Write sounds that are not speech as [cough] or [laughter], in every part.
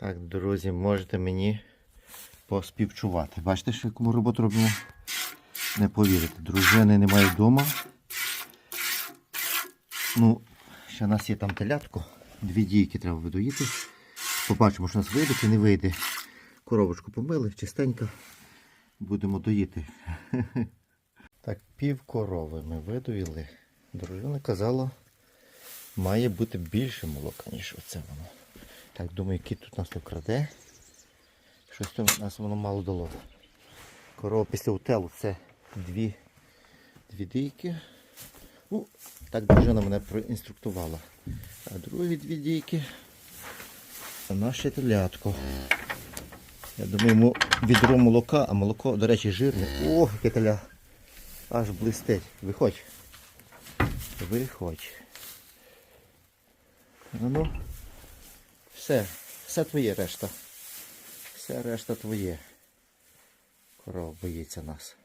Так, друзі, можете мені поспівчувати. Бачите, що яку роботу робимо? Не повірите. Дружини немає вдома. Ну, ще в нас є там телятко. Дві дійки треба видоїти. Побачимо, що у нас вийде чи не вийде. Коробочку помили, чистенько. Будемо доїти. [laughs] Так, пів корови ми видоїли. Дружина казала, має бути більше молока, ніж оце воно. Так, думаю, кіт тут нас не краде. Щось там нас воно мало дало. Корова після утелу це дві, дві дійки. Ну, так дружина мене проінструктувала. А другі дві дійки наше телятко. Я думаю, йому відро молока, а молоко, до речі, жирне. Ох, яке. Аж блистить. Виходь. Виходь. Ну, ну. Все, все твоє решта. Все решта твоє. Корова боїться нас.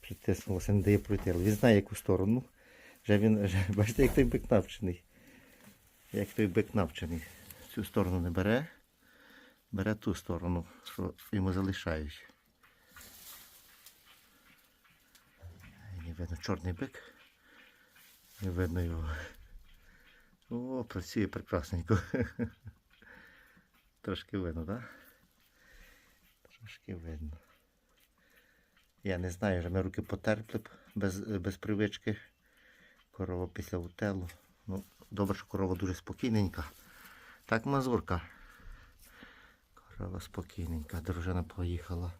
Притиснулося, не дає пройти, але він знає яку сторону. Вже він, вже, [laughs] бачите, як той бик навчений. Як той бик навчений. Цю сторону не бере, бере ту сторону, що йому залишають. Видно чорний бик. Не видно його. О, працює прекрасненько. Трошки видно, так? Трошки видно. Я не знаю, вже ми руки потерпли б без, без привички. Корова після утелу. Ну, добре, що корова дуже спокійненька. Так, мазурка. Корова спокійненька. Дружина поїхала.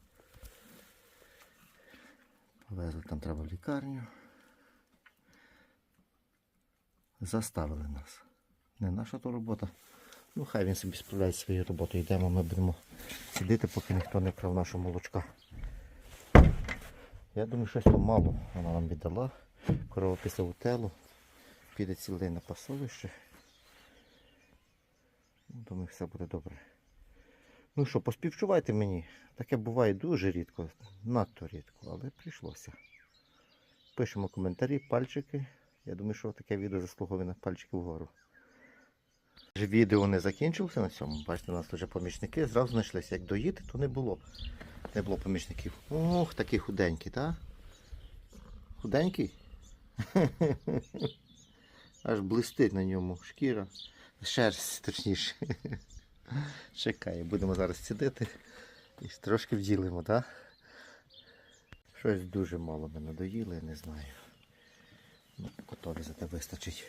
Повезли там треба в лікарню. Заставили нас. Не наша то робота. Ну, хай він собі справляє зі своєю роботою. Йдемо, ми будемо сидіти, поки ніхто не крав нашого молочка. Я думаю, щось мало вона нам віддала. Корова після утелу. Піде цілий на пасовище. Ну, Думаю, все буде добре. Ну що, поспівчувайте мені. Таке буває дуже рідко, надто рідко, але прийшлося. Пишемо коментарі, пальчики. Я думаю, що таке відео заслуговує на пальчики вгору. Відео не закінчилося на цьому. Бачите, у нас вже помічники зразу знайшлися. Як доїти, то не було. Не було помічників. Ох, такий худенький, так? [laughs] Худенький? Аж блистить на ньому шкіра. Шерсть, точніше. [laughs] Чекає, будемо зараз сидіти і трошки вділимо, так? Щось дуже мало ми надоїли, я не знаю. Ну, котові зате вистачить.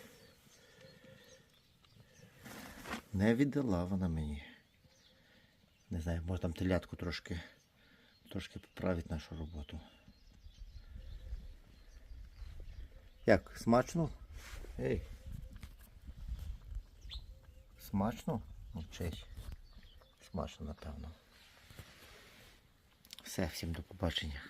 Не віддала вона мені. Не знаю, може там телятку трошки, трошки поправить нашу роботу. Як, смачно? Ей. Смачно? Мовчить. Смачно, напевно. Все, всім до побачення.